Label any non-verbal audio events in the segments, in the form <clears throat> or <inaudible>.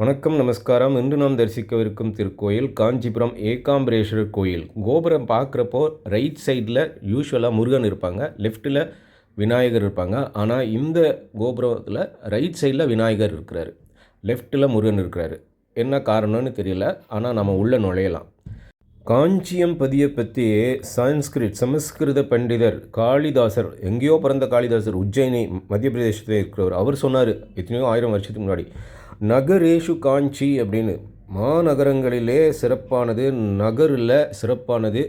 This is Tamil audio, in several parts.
வணக்கம் நமஸ்காரம். இன்று நாம் தரிசிக்கவிருக்கும் திருக்கோயில் காஞ்சிபுரம் ஏகாம்பரேஸ்வரர் கோயில். கோபுரம் பார்க்குறப்போ ரைட் சைடில் யூஸ்வலாக முருகன் இருப்பாங்க. லெஃப்ட்டில் விநாயகர் இருப்பாங்க. ஆனால் இந்த கோபுரத்தில் ரைட் சைடில் விநாயகர் இருக்கிறாரு. லெஃப்ட்டில் முருகன் இருக்கிறாரு. என்ன காரணம்னு தெரியல. ஆனால் நம்ம உள்ளே நுழையலாம். காஞ்சியம் பதியை பற்றி சான்ஸ்கிரிட் சமஸ்கிருத பண்டிதர் காளிதாசர் எங்கேயோ பிறந்த காளிதாசர் உஜ்ஜயினி மத்திய பிரதேசத்தில் இருக்கிறவர். அவர் சொன்னார் எத்தனையோ ஆயிரம் வருஷத்துக்கு முன்னாடி. நகரேஷு காஞ்சி அப்படின்னு. மாநகரங்களிலே சிறப்பானது நகரில் சிறப்பானது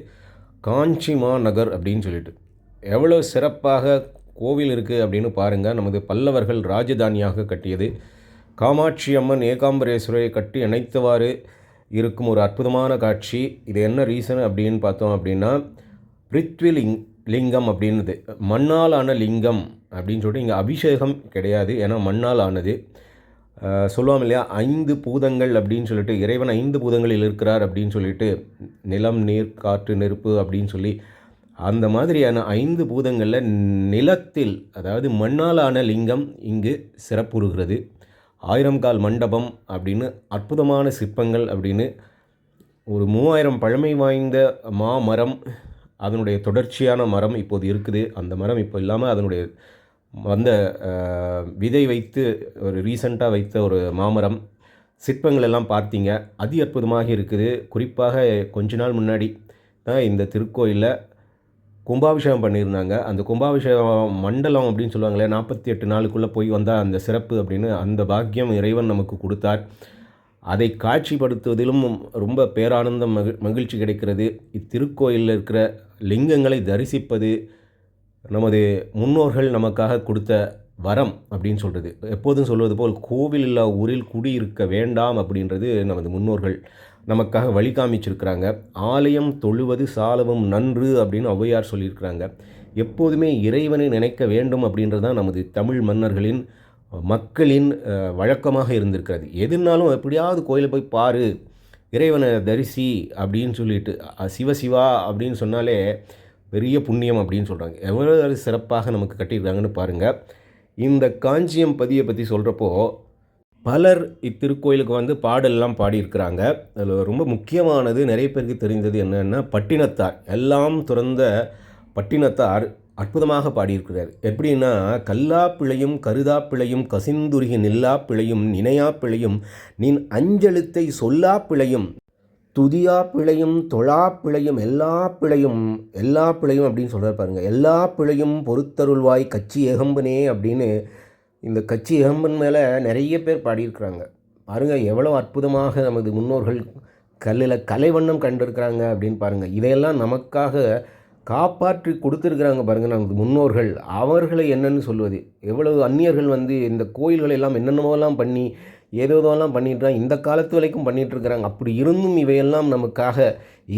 காஞ்சி மாநகர் அப்படின்னு சொல்லிட்டு. எவ்வளோ சிறப்பாக கோவில் இருக்குது அப்படின்னு பாருங்கள் நமது பல்லவர்கள் ராஜதானியாக கட்டியது. காமாட்சி அம்மன் ஏகாம்பரேஸ்வரை கட்டி அணைத்தவாறு இருக்கும் ஒரு அற்புதமான காட்சி. இது என்ன ரீசன் அப்படின்னு பார்த்தோம் அப்படின்னா பிரித்வி லிங் லிங்கம் அப்படின்னுது. மண்ணால் ஆன லிங்கம் அப்படின்னு சொல்லிட்டு இங்கே அபிஷேகம் கிடையாது. ஏன்னா மண்ணால் ஆனது. அஹ், சொல்லுவாங்க இல்லையா? ஐந்து பூதங்கள் அப்படின்னு சொல்லிட்டு இறைவன் ஐந்து பூதங்களில் இருக்கிறார் அப்படின்னு சொல்லிட்டு நிலம் நீர் காற்று நெருப்பு அப்படின்னு சொல்லி அந்த மாதிரியான ஐந்து பூதங்களில் நிலத்தில் அதாவது மண்ணாலான லிங்கம் இங்கு சிறப்புறுகிறது. ஆயிரம் கால் மண்டபம் அப்படின்னு அற்புதமான சிற்பங்கள் அப்படின்னு ஒரு மூவாயிரம் பழமை வாய்ந்த மாமரம் அதனுடைய தொடர்ச்சியான மரம் இப்போது இருக்குது. அந்த மரம் இப்போ இல்லாமல் அதனுடைய வந்த விதை வைத்து ஒரு ரீசண்டாக வைத்த ஒரு மாமரம். சிற்பங்கள் எல்லாம் பார்த்தீங்க. அதி அற்புதமாக இருக்குது. குறிப்பாக கொஞ்ச நாள் முன்னாடி தான் இந்த திருக்கோயிலில் கும்பாபிஷேகம் பண்ணியிருந்தாங்க. அந்த கும்பாபிஷேகம் மண்டலம் அப்படின்னு சொல்லுவாங்களே நாற்பத்தி எட்டு நாளுக்குள்ளே போய் வந்தால் அந்த சிறப்பு அப்படின்னு அந்த பாக்கியம் இறைவன் நமக்கு கொடுத்தார். அதை காட்சிப்படுத்துவதிலும் ரொம்ப பேரானந்தம் மகிழ்ச்சி கிடைக்கிறது. இத்திருக்கோயிலில் இருக்கிற லிங்கங்களை தரிசிப்பது நமது முன்னோர்கள் நமக்காக கொடுத்த வரம் அப்படின்னு சொல்கிறது எப்போதும் சொல்வது போல் கோவில் இல்லா ஊரில் குடியிருக்க வேண்டாம் அப்படின்றது நமது முன்னோர்கள் நமக்காக வழி காமிச்சிருக்கிறாங்க ஆலயம் தொழுவது சாலவும் நன்று அப்படின்னு ஔவையார் சொல்லியிருக்கிறாங்க. எப்போதுமே இறைவனை நினைக்க வேண்டும் அப்படின்றது தான் நமது தமிழ் மன்னர்களின் மக்களின் வழக்கமாக இருந்திருக்கிறது. எதுனாலும் எப்படியாவது கோயிலை போய் பாரு இறைவனை தரிசி அப்படின்னு சொல்லிட்டு சிவசிவா சிவ சிவா அப்படின்னு சொன்னாலே பெரிய புண்ணியம் அப்படின்னு சொல்கிறாங்க எவ்வளோ சிறப்பாக நமக்கு கட்டியிருக்காங்கன்னு பாருங்கள் இந்த காஞ்சியம் பதியை பற்றி சொல்கிறப்போ பலர் இத்திருக்கோயிலுக்கு வந்து பாடல்லாம் பாடியிருக்கிறாங்க. அதில் ரொம்ப முக்கியமானது நிறைய பேருக்கு தெரிந்தது என்னென்னா பட்டினத்தார். எல்லாம் துறந்த பட்டினத்தார் அற்புதமாக பாடியிருக்கிறார். எப்படின்னா கல்லா பிழையும் கருதா பிழையும் கசிந்துருகி நில்லா பிழையும் நினையா பிழையும் நின் அஞ்செழுத்தை சொல்லா பிழையும் துதியா பிழையும் தொழா பிழையும் எல்லா பிழையும் எல்லா பிழையும் அப்படின்னு சொல்கிறார் பாருங்கள் எல்லா பிழையும் பொறுத்தருள்வாய் கட்சி எகம்பனே அப்படின்னு இந்த கட்சி எகம்பன் மேலே நிறைய பேர் பாடியிருக்கிறாங்க. பாருங்கள் எவ்வளோ அற்புதமாக நமது முன்னோர்கள் கல்லில் கலைவண்ணம் கண்டிருக்கிறாங்க அப்படின்னு பாருங்கள் இதையெல்லாம் நமக்காக காப்பாற்றி கொடுத்துருக்குறாங்க பாருங்கள் நமது முன்னோர்கள். அவர்களை என்னென்னு சொல்வது? எவ்வளவு அந்நியர்கள் வந்து இந்த கோயில்களை எல்லாம் என்னென்னமோலாம் பண்ணி ஏதோதோலாம் பண்ணிட்டுறான் இந்த காலத்து வரைக்கும் பண்ணிகிட்ருக்குறாங்க அப்படி இருந்தும் இவையெல்லாம் நமக்காக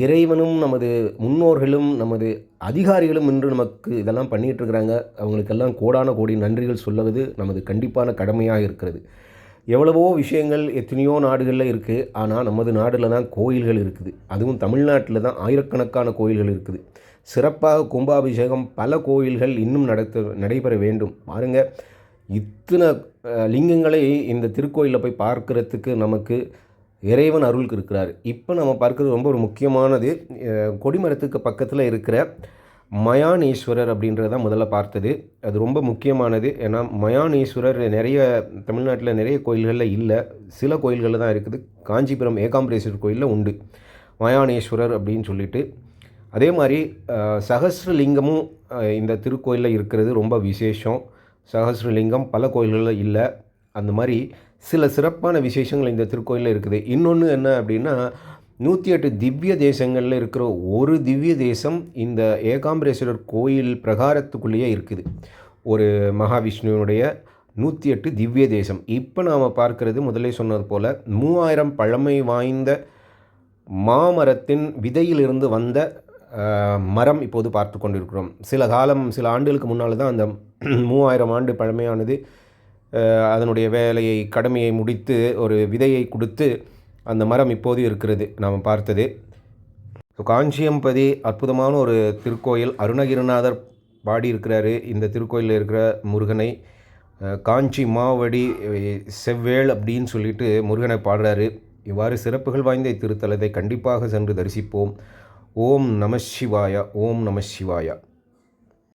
இறைவனும் நமது முன்னோர்களும் நமது அதிகாரிகளும் இன்று நமக்கு இதெல்லாம் பண்ணிகிட்ருக்கிறாங்க அவங்களுக்கெல்லாம் கோடான கோடி நன்றிகள் சொல்லுவது நமது கண்டிப்பான கடமையாக இருக்கிறது. எவ்வளவோ விஷயங்கள் எத்தனையோ நாடுகளில் இருக்குது ஆனால் நமது நாட்டில் தான் கோயில்கள் இருக்குது. அதுவும் தமிழ்நாட்டில் தான் ஆயிரக்கணக்கான கோயில்கள் இருக்குது. சிறப்பாக கும்பாபிஷேகம் பல கோயில்கள் இன்னும் நடத்த நடைபெற வேண்டும். பாருங்கள் இத்தனை லிங்கங்களை இந்த திருக்கோயிலில் போய் பார்க்கறதுக்கு நமக்கு இறைவன் அருள் இருக்கிறார். இப்போ நம்ம பார்க்குறது ரொம்ப ஒரு முக்கியமானது. கொடிமரத்துக்கு பக்கத்தில் இருக்கிற மயானீஸ்வரர் அப்படின்றத முதல்ல பார்த்தது. அது ரொம்ப முக்கியமானது. ஏன்னா மயானீஸ்வரர் நிறைய தமிழ்நாட்டில் நிறைய கோயில்களில் இல்லை. சில கோயில்களில் தான் இருக்குது. காஞ்சிபுரம் ஏகாம்பரேஸ்வரர் கோயிலில் உண்டு. மயானேஸ்வரர் அப்படின்னு சொல்லிட்டு. அதே மாதிரி சகசிரலிங்கமும் இந்த திருக்கோயிலில் இருக்கிறது ரொம்ப விசேஷம். சகசிரலிங்கம் பல கோயில்களில் இல்லை. அந்த மாதிரி சில சிறப்பான விசேஷங்கள் இந்த திருக்கோயிலில் இருக்குது. இன்னொன்று என்ன அப்படின்னா நூற்றி எட்டு திவ்ய தேசங்களில் இருக்கிற ஒரு திவ்ய தேசம் இந்த ஏகாம்பரேஸ்வரர் கோயில் பிரகாரத்துக்குள்ளேயே இருக்குது. ஒரு மகாவிஷ்ணுவினுடைய நூற்றி எட்டு திவ்ய தேசம். இப்போ நாம் பார்க்கறது முதலே சொன்னது போல் மூவாயிரம் பழமை வாய்ந்த மாமரத்தின் விதையிலிருந்து வந்த மரம் இப்போது பார்த்து கொண்டிருக்கிறோம். சில காலம் சில ஆண்டுகளுக்கு முன்னால் தான் அந்த <clears throat> மூவாயிரம் ஆண்டு பழமையானது. அதனுடைய வேலையை கடமையை முடித்து ஒரு விதையை கொடுத்து அந்த மரம் இப்போது இருக்கிறது நாம் பார்த்தது. ஸோ காஞ்சியம்பதி அற்புதமான ஒரு திருக்கோயில். அருணகிரிநாதர் பாடியிருக்கிறாரு இந்த திருக்கோயிலில் இருக்கிற முருகனை. காஞ்சி மாவடி செவ்வேல் செவ்வேள் அப்படின்னு சொல்லிட்டு முருகனை பாடுறாரு. இவ்வாறு சிறப்புகள் வாய்ந்த இத்திருத்தலத்தை கண்டிப்பாக சென்று தரிசிப்போம். ஓம் நம ஓம் நம